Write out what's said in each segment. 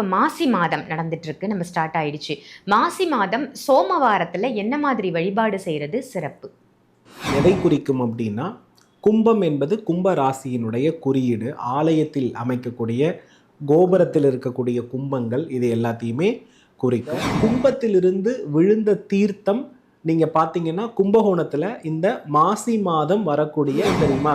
இப்போ மாசி மாதம் நடந்துட்டுருக்கு. நம்ம ஸ்டார்ட் ஆயிடுச்சு. மாசி மாதம் சோமவாரத்தில் என்ன மாதிரி வழிபாடு செய்கிறது சிறப்பு? எதை குறிக்கும் அப்படின்னா கும்பம் என்பது கும்ப ராசியினுடைய குறியீடு. ஆலயத்தில் அமைக்கக்கூடிய கோபுரத்தில் இருக்கக்கூடிய கும்பங்கள் இது எல்லாத்தையுமே குறிக்கும். கும்பத்திலிருந்து விழுந்த தீர்த்தம் நீங்கள் பார்த்தீங்கன்னா கும்பகோணத்தில் இந்த மாசி மாதம் வரக்கூடிய தெரியுமா?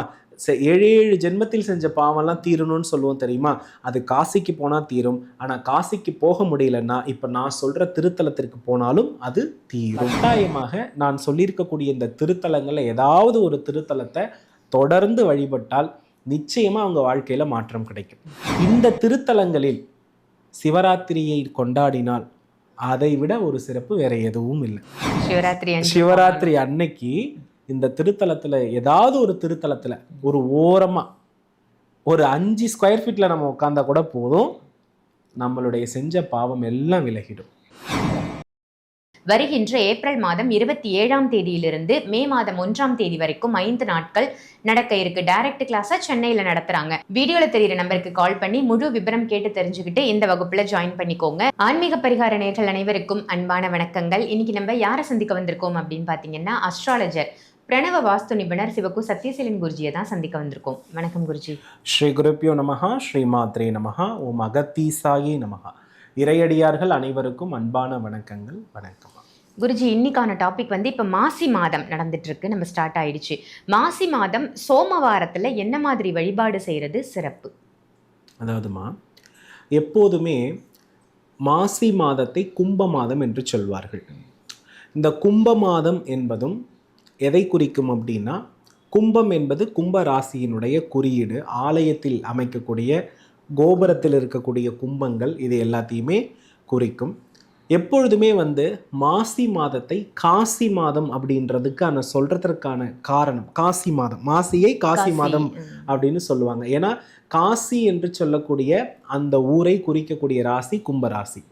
ஏழு ஏழு ஜென்மத்தில் செஞ்ச பாவம்லாம் தீரணும்னு சொல்லுவோம் தெரியுமா? அது காசிக்கு போனா தீரும். ஆனா காசிக்கு போக முடியலன்னா இப்ப நான் சொல்ற திருத்தலத்திற்கு போனாலும் அது தீரும். கட்டாயமாக நான் சொல்லியிருக்கக்கூடிய இந்த திருத்தலங்கள்ல ஏதாவது ஒரு திருத்தலத்தை தொடர்ந்து வழிபட்டால் நிச்சயமா அவங்க வாழ்க்கையில மாற்றம் கிடைக்கும். இந்த திருத்தலங்களில் சிவராத்திரியை கொண்டாடினால் அதை விட ஒரு சிறப்பு வேற எதுவும் இல்லை. சிவராத்திரி சிவராத்திரி அன்னைக்கு இந்த திருத்தலத்துல ஏதாவது ஒரு திருத்தலத்துல ஒரு ஓரமா ஒரு அஞ்சு ஸ்கொயர் ஃபீட்டில் நம்ம உட்காந்தா கூட போதும். நம்மளுடைய செஞ்ச பாவம் எல்லாம் விலகிடும். வருகின்ற ஏப்ரல் மாதம் இருபத்தி ஏழாம் தேதியிலிருந்து மே மாதம் ஒன்றாம் தேதி வரைக்கும் ஐந்து நாட்கள் நடக்க இருக்கு. டைரக்ட் கிளாஸா சென்னையில நடத்துறாங்க. வீடியோல தெரியுற நம்பருக்கு கால் பண்ணி முழு விபரம் கேட்டு தெரிஞ்சுக்கிட்டு இந்த வகுப்புல ஜாயின் பண்ணிக்கோங்க. ஆன்மீக பரிகார நேர்கள் அனைவருக்கும் அன்பான வணக்கங்கள். இன்னைக்கு நம்ம யாரை சந்திக்க வந்திருக்கோம் அப்படின்னு பாத்தீங்கன்னா அஸ்ட்ராலஜர் பிரணவ வாஸ்து நிபுணர் சிவகு சத்யசீலன் குருஜியை தான் சந்திக்க வந்திருக்கோம். வணக்கம் குருஜி. ஸ்ரீ குருப்பியோ நமஹா ஸ்ரீ மாத்ரே நமஹா ஓம் அகத்தீசாயே நமஹா. இறையடியார்கள் அனைவருக்கும் அன்பான வணக்கங்கள் வணக்கம். குருஜி இன்னைக்கான டாபிக் வந்து இப்போ மாசி மாதம் நடந்துட்டு இருக்கு நம்ம ஸ்டார்ட் ஆயிடுச்சு. மாசி மாதம் சோமவாரத்துல என்ன மாதிரி வழிபாடு செய்யறது சிறப்பு? அதாவதுமா எப்போதுமே மாசி மாதத்தை கும்ப மாதம் என்று சொல்வார்கள். இந்த கும்ப மாதம் என்பதும் எதை குறிக்கும் அப்படின்னா கும்பம் என்பது கும்ப ராசியினுடைய குறியீடு. ஆலயத்தில் அமைக்கக்கூடிய கோபுரத்தில் இருக்கக்கூடிய கும்பங்கள் இது எல்லாத்தையுமே குறிக்கும். எப்பொழுதுமே வந்து மாசி மாதத்தை காசி மாதம் அப்படின்றதுக்கான சொல்றதற்கான காரணம். காசி மாதம். மாசியை காசி மாதம். அப்படின்னு சொல்லுவாங்க. ஏன்னா காசி என்று சொல்லக்கூடிய அந்த ஊரை குறிக்கக்கூடிய ராசி கும்ப ராசி.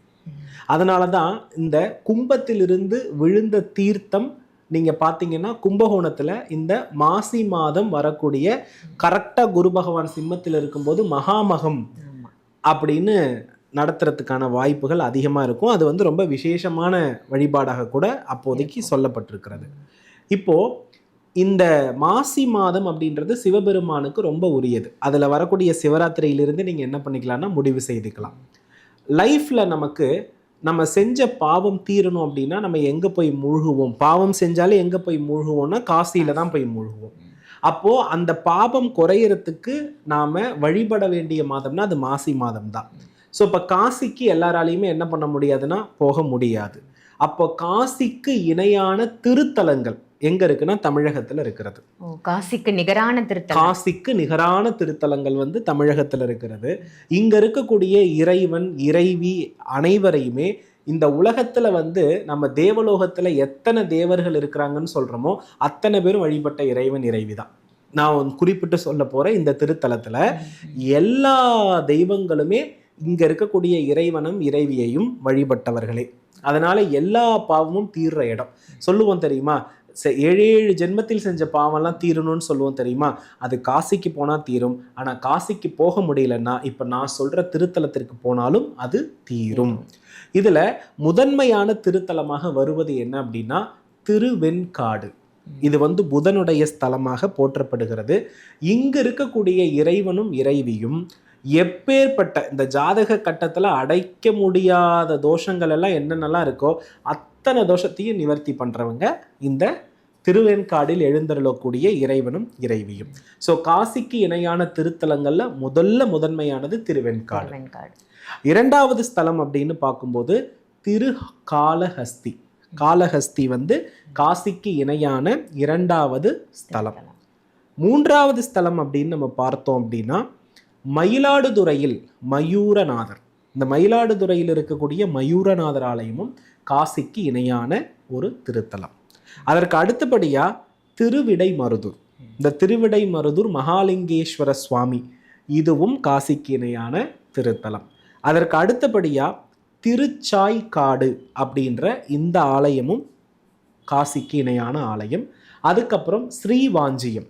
அதனால தான் இந்த கும்பத்திலிருந்து விழுந்த தீர்த்தம் நீங்க பார்த்தீங்கன்னா கும்பகோணத்துல இந்த மாசி மாதம் வரக்கூடிய கரெக்டா குரு பகவான் சிம்மத்தில் இருக்கும்போது மகாமகம். அப்படின்னு நடத்துறதுக்கான வாய்ப்புகள் அதிகமாக இருக்கும். அது வந்து ரொம்ப விசேஷமான வழிபாடாக கூட அப்போதைக்கு சொல்லப்பட்டிருக்கிறது. இப்போ இந்த மாசி மாதம் அப்படின்றது சிவபெருமானுக்கு ரொம்ப உரியது. அதில் வரக்கூடிய சிவராத்திரியிலிருந்து நீங்கள் என்ன பண்ணிக்கலாம்னா முடிவு செய்துக்கலாம். லைஃப்பில் நமக்கு நம்ம செஞ்ச பாவம் தீரணும் அப்படின்னா நம்ம எங்கே போய் மூழ்குவோம்? பாவம் செஞ்சாலே எங்கே போய் மூழ்குவோம்னா காசியில் தான் போய் மூழ்குவோம். அப்போது அந்த பாபம் குறையிறதுக்கு நாம் வழிபட வேண்டிய மாதம்னா அது மாசி மாதம் தான் ஸோ இப்போ காசிக்கு எல்லாராலையுமே என்ன பண்ண முடியாதுன்னா போக முடியாது. அப்போ காசிக்கு இணையான திருத்தலங்கள் எங்க இருக்குன்னா தமிழகத்துல இருக்கிறது. காசிக்கு நிகரான திருத்தலம். காசிக்கு நிகரான திருத்தலங்கள் வந்து தமிழகத்துல இருக்கிறது. இங்க இருக்கக்கூடிய இறைவன் இறைவி அனைவரையுமே இந்த உலகத்துல வந்து நம்ம தேவலோகத்துல எத்தனை தேவர்கள் இருக்கிறாங்கன்னு சொல்றோமோ அத்தனை பேரும் வழிபட்ட இறைவன் இறைவி தான். நான் குறிப்பிட்டு சொல்ல போற இந்த திருத்தலத்துல எல்லா தெய்வங்களுமே இங்கே இருக்கக்கூடிய இறைவனும் இறைவியையும் வழிபட்டவர்களே. அதனால எல்லா பாவமும் தீர்ற இடம். சொல்லுவோம் தெரியுமா? செ- ஏழு ஏழு ஜென்மத்தில் செஞ்ச பாவம்லாம் தீரணும்னு சொல்லுவோம் தெரியுமா? அது காசிக்கு போனால் தீரும். ஆனால் காசிக்கு போக முடியலன்னா இப்போ நான் சொல்கிற திருத்தலத்திற்கு போனாலும் அது தீரும். இதில் முதன்மையான திருத்தலமாக வருவது என்ன அப்படின்னா திருவெண்காடு. இது வந்து புதனுடைய ஸ்தலமாக போற்றப்படுகிறது. இங்கு இருக்கக்கூடிய இறைவனும் இறைவியும் எப்பேற்பட்ட இந்த ஜாதக கட்டத்துல அடைக்க முடியாத தோஷங்கள் எல்லாம் என்னென்னலாம் இருக்கோ அத்தனை தோஷத்தையும் நிவர்த்தி பண்றவங்க இந்த திருவெண்காடில் எழுந்தருளக்கூடிய இறைவனும் இறைவியும். ஸோ காசிக்கு இணையான திருத்தலங்கள்ல முதல்ல முதன்மையானது திருவெண்காடு வெண்காடு இரண்டாவது ஸ்தலம் அப்படின்னு பார்க்கும்போது திரு காளஹஸ்தி. காளஹஸ்தி வந்து காசிக்கு இணையான இரண்டாவது ஸ்தலம். மூன்றாவது ஸ்தலம் அப்படின்னு நம்ம பார்த்தோம் அப்படின்னா மயிலாடுதுறையில் மயூரநாதர். இந்த மயிலாடுதுறையில் இருக்கக்கூடிய மயூரநாதர் ஆலயமும் காசிக்கு இணையான ஒரு திருத்தலம். அதற்கு அடுத்தபடியாக திருவிடை மருதூர். இந்த திருவிடை மருதூர் மகாலிங்கேஸ்வர சுவாமி இதுவும் காசிக்கு இணையான திருத்தலம். அதற்கு அடுத்தபடியாக திருச்சாய்க்காடு அப்படின்ற இந்த ஆலயமும் காசிக்கு இணையான ஆலயம். அதுக்கப்புறம் ஸ்ரீவாஞ்சியம்.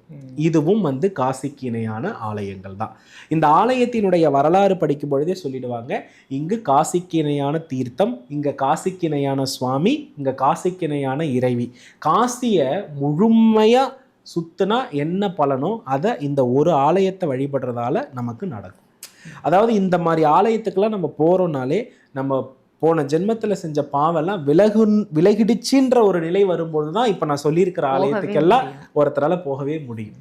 இதுவும் வந்து காசிக்கு இணையான ஆலயங்கள் தான். இந்த ஆலயத்தினுடைய வரலாறு படிக்கும் பொழுதே சொல்லிடுவாங்க இங்கு காசிக்கு இணையான தீர்த்தம் இங்க காசிக்கு இணையான சுவாமி இங்க காசிக்கு இணையான இறைவி. காசியை முழுமையா சுத்துனா என்ன பலனோ அதை இந்த ஒரு ஆலயத்தை வழிபடுறதால நமக்கு நடக்கும். அதாவது இந்த மாதிரி ஆலயத்துக்கெல்லாம் நம்ம போறோம்னாலே நம்ம போன ஜென்மத்துல செஞ்ச பாவெல்லாம் விலகு விலகிடுச்சுன்ற ஒரு நிலை வரும்பொழுது தான் இப்போ நான் சொல்லியிருக்கிற ஆலயத்துக்கெல்லாம் ஒருத்தரால போகவே முடியும்.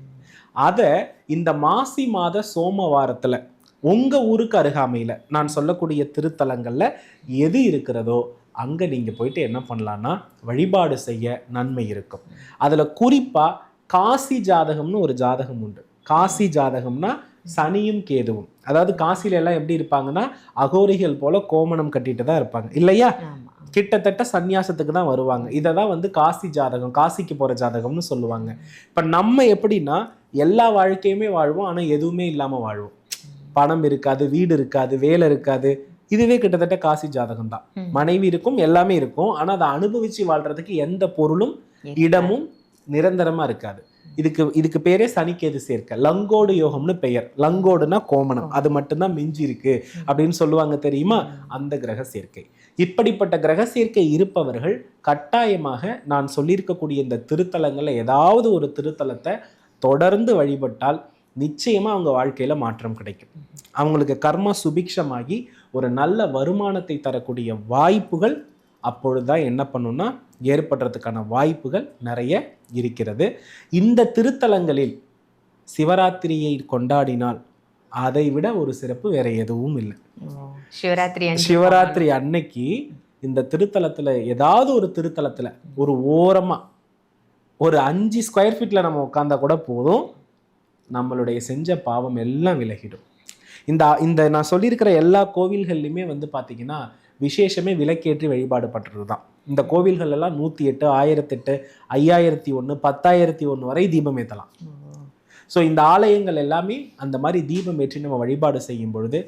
அதை இந்த மாசி மாத சோமவாரத்துல உங்க ஊருக்கு அருகாமையில நான் சொல்லக்கூடிய திருத்தலங்கள்ல எது இருக்கிறதோ அங்க நீங்க போயிட்டு என்ன பண்ணலாம்னா வழிபாடு செய்ய நன்மை இருக்கும். அதுல குறிப்பா காசி ஜாதகம்னு ஒரு ஜாதகம் உண்டு. காசி ஜாதகம்னா சனியும் கேதுவும். அதாவது காசில எல்லாம் எப்படி இருப்பாங்கன்னா அகோரிகள் போல கோமணம் கட்டிட்டு தான் இருப்பாங்க. இல்லையா? கிட்டத்தட்ட சந்நியாசத்துக்கு தான் வருவாங்க. இதை தான் வந்து காசி ஜாதகம் காசிக்கு போகிற ஜாதகம்னு சொல்லுவாங்க. இப்போ நம்ம எப்படின்னா எல்லா வாழ்க்கையுமே வாழ்வோம் ஆனால் எதுவுமே இல்லாமல் வாழ்வோம். பணம் இருக்காது வீடு இருக்காது வேலை இருக்காது. இதுவே கிட்டத்தட்ட காசி ஜாதகம் தான். மனைவி இருக்கும் எல்லாமே இருக்கும். ஆனால் அதை அனுபவிச்சு வாழ்றதுக்கு எந்த பொருளும் இடமும் நிரந்தரமா இருக்காது. இதுக்கு இதுக்கு பேரே சனிக்கேது சேர்க்க. லங்கோடு யோகம்னு பெயர். லங்கோடுனா கோமணம். அது மட்டும்தான் மிஞ்சி இருக்கு அப்படின்னு சொல்லுவாங்க தெரியுமா? அந்த கிரக சேர்க்கை. இப்படிப்பட்ட கிரக சேர்க்கை இருப்பவர்கள் கட்டாயமாக நான் சொல்லியிருக்கக்கூடிய இந்த திருத்தலங்கள்ல ஏதாவது ஒரு திருத்தலத்தை தொடர்ந்து வழிபட்டால் நிச்சயமா அவங்க வாழ்க்கையில மாற்றம் கிடைக்கும். அவங்களுக்கு கர்ம சுபிக்ஷமாகி ஒரு நல்ல வருமானத்தை தரக்கூடிய வாய்ப்புகள் அப்பொழுதுதான் என்ன பண்ணும்னா ஏற்படுறதுக்கான வாய்ப்புகள் நிறைய இருக்கிறது. இந்த திருத்தலங்களில் சிவராத்திரியை கொண்டாடினால் அதை விட ஒரு சிறப்பு வேற எதுவும் இல்லை. சிவராத்திரி சிவராத்திரி அன்னைக்கு இந்த திருத்தலத்துல ஏதாவது ஒரு திருத்தலத்துல ஒரு ஓரமா ஒரு அஞ்சு ஸ்கொயர் ஃபீட்ல நம்ம உட்காந்தா கூட போதும். நம்மளுடைய செஞ்ச பாவம் எல்லாம் விலகிடும். இந்த இந்த நான் சொல்லியிருக்கிற எல்லா கோவில்கள்லையுமே வந்து பார்த்தீங்கன்னா விசேஷமே விளக்கேற்றி வழிபாடு பண்றது தான் இந்த கோவில்கள் எல்லாம் நூற்றி எட்டு ஆயிரத்தெட்டு ஐயாயிரத்தி ஒன்று பத்தாயிரத்தி ஒன்று வரை தீபம் ஏற்றலாம் ஸோ இந்த ஆலயங்கள் எல்லாமே அந்த மாதிரி தீபம் ஏற்றி நம்ம வழிபாடு செய்யும் பொழுது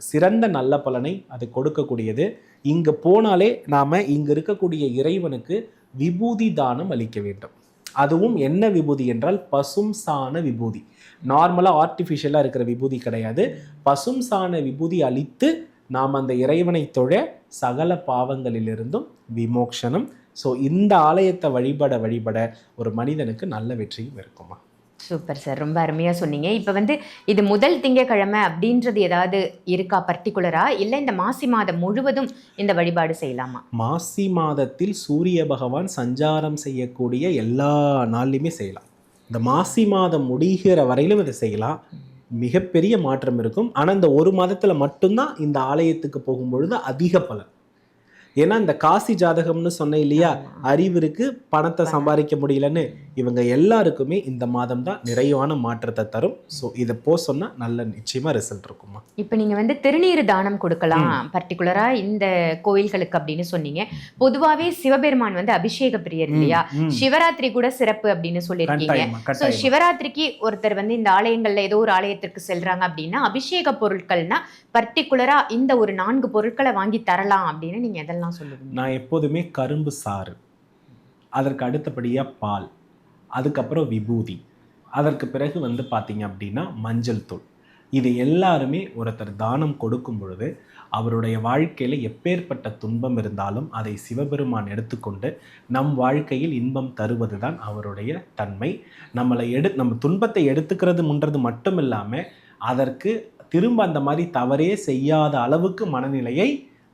சிறந்த நல்ல பலனை அது கொடுக்கக்கூடியது. இங்கே போனாலே நாம் இங்கே இருக்கக்கூடிய இறைவனுக்கு விபூதி தானம் அளிக்க வேண்டும். அதுவும் என்ன விபூதி என்றால் பசும் சாண விபூதி. நார்மலாக ஆர்டிஃபிஷியலாக இருக்கிற விபூதி கிடையாது. பசும் சாண விபூதி அளித்து நாம் அந்த இறைவனை தொழ சகல பாவங்களிலிருந்தும் விமோக்ஷனம். ஸோ இந்த ஆலயத்தை வழிபட வழிபட ஒரு மனிதனுக்கு நல்ல வெற்றியும் இருக்குமா? Super sir. ரொம்ப அருமையா சொன்னீங்க. இப்போ வந்து இது முதல் திங்கக்கிழமை அப்படின்றது ஏதாவது இருக்கா பர்டிகுலரா? இல்ல இந்த மாசி மாதம் முழுவதும் இந்த வழிபாடு செய்யலாமா? மாசி மாதத்தில் சூரிய பகவான் சஞ்சாரம் செய்யக்கூடிய எல்லா நாள்லையுமே செய்யலாம். இந்த மாசி மாதம் முடிகிற வரையிலும் இதை செய்யலாம். மிகப்பெரிய மாற்றம் இருக்கும். ஆனால் இந்த ஒரு மாதத்தில் மட்டும்தான் இந்த ஆலயத்துக்கு போகும்பொழுது அதிக பலன். ஏன்னா இந்த காசி ஜாதகம்னு சொன்னேன் இல்லையா? அறிவு இருக்கு பணத்தை சம்பாதிக்க முடியலன்னு. இவங்க எல்லாருக்குமே இந்த மாதம் தான் நிறைவான மாற்றத்தை தரும். ஸோ இதை போ சொன்னா நல்ல நிச்சயமா ரிசல்ட் இருக்குமா இப்போ நீங்க வந்து திருநீர் தானம் கொடுக்கலாம். பர்டிகுலரா இந்த கோயில்களுக்கு அப்படின்னு சொன்னீங்க. பொதுவாவே சிவபெருமான் வந்து அபிஷேக பிரியர் இல்லையா. சிவராத்திரி கூட சிறப்பு அப்படின்னு சொல்லியிருக்கீங்க. ஸோ சிவராத்திரிக்கு ஒருத்தர் வந்து இந்த ஆலயங்கள்ல ஏதோ ஒரு ஆலயத்திற்கு செல்றாங்க அப்படின்னா அபிஷேக பொருட்கள்னா பர்டிகுலரா இந்த ஒரு நான்கு பொருட்களை வாங்கி தரலாம் அப்படின்னு நீங்க எதெல்லாம் சொல்லுவீங்க? நான் எப்போதுமே கரும்பு சாறு. அதற்கு அடுத்தபடியாக பால். அதுக்கப்புறம் விபூதி. அதற்கு பிறகு வந்து பார்த்தீங்க அப்படின்னா மஞ்சள் தூள். இது எல்லாருமே ஒருத்தர் தானம் கொடுக்கும் பொழுது அவருடைய வாழ்க்கையில் எப்பேற்பட்ட துன்பம் இருந்தாலும் அதை சிவபெருமான் எடுத்துக்கொண்டு நம் வாழ்க்கையில் இன்பம் தருவது தான் அவருடைய தன்மை. நம்மளை எடு நம்ம துன்பத்தை எடுத்துக்கிறது முன்றது மட்டும் இல்லாமல் அதற்கு திரும்ப அந்த மாதிரி தவறே செய்யாத அளவுக்கு மனநிலையை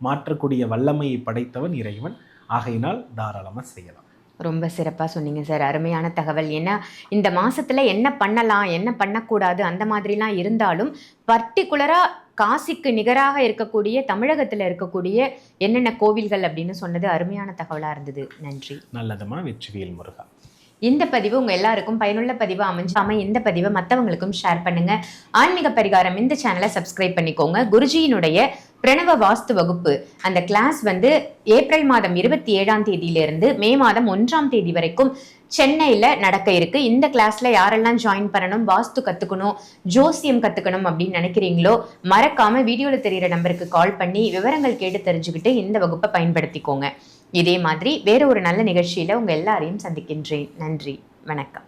மாற்றக்கூடிய வல்லமையை படைத்தவன் இறைவன். ஆகையினால் தாராளமாக செய்யலாம். ரொம்ப சிறப்பா சொன்னீங்க சார். அருமையான தகவல். ஏன்னா இந்த மாசத்துல என்ன பண்ணலாம் என்ன பண்ணக்கூடாது அந்த மாதிரிலாம் இருந்தாலும் பர்டிகுலரா காசிக்கு நிகராக இருக்கக்கூடிய தமிழகத்துல இருக்கக்கூடிய என்னென்ன கோவில்கள் அப்படின்னு சொன்னது அருமையான தகவலா இருந்தது. நன்றி. நல்லதுமா வெற்றிவேல் முருகா. இந்த பதிவு உங்க எல்லாருக்கும் பயனுள்ள பதிவா அமைஞ்சாம இந்த பதிவை மத்தவங்களுக்கும் ஷேர் பண்ணுங்க. ஆன்மீக பரிகாரம் இந்த சேனலை சப்ஸ்கிரைப் பண்ணிக்கோங்க. குருஜியினுடைய பிரணவ வாஸ்து வகுப்பு. அந்த கிளாஸ் வந்து ஏப்ரல் மாதம் இருபத்தி ஏழாம் தேதியிலிருந்து மே மாதம் ஒன்றாம் தேதி வரைக்கும் சென்னையில் நடக்க இருக்கு. இந்த கிளாஸ்ல யாரெல்லாம் ஜாயின் பண்ணணும் வாஸ்து கத்துக்கணும் ஜோசியம் கத்துக்கணும் அப்படின்னு நினைக்கிறீங்களோ மறக்காம வீடியோல தெரியிற நம்பருக்கு கால் பண்ணி விவரங்கள் கேட்டு தெரிஞ்சுக்கிட்டு இந்த வகுப்பை பயன்படுத்திக்கோங்க. இதே மாதிரி வேற ஒரு நல்ல நிகழ்ச்சியில உங்க எல்லாரையும் சந்திக்கின்றேன். நன்றி. வணக்கம்.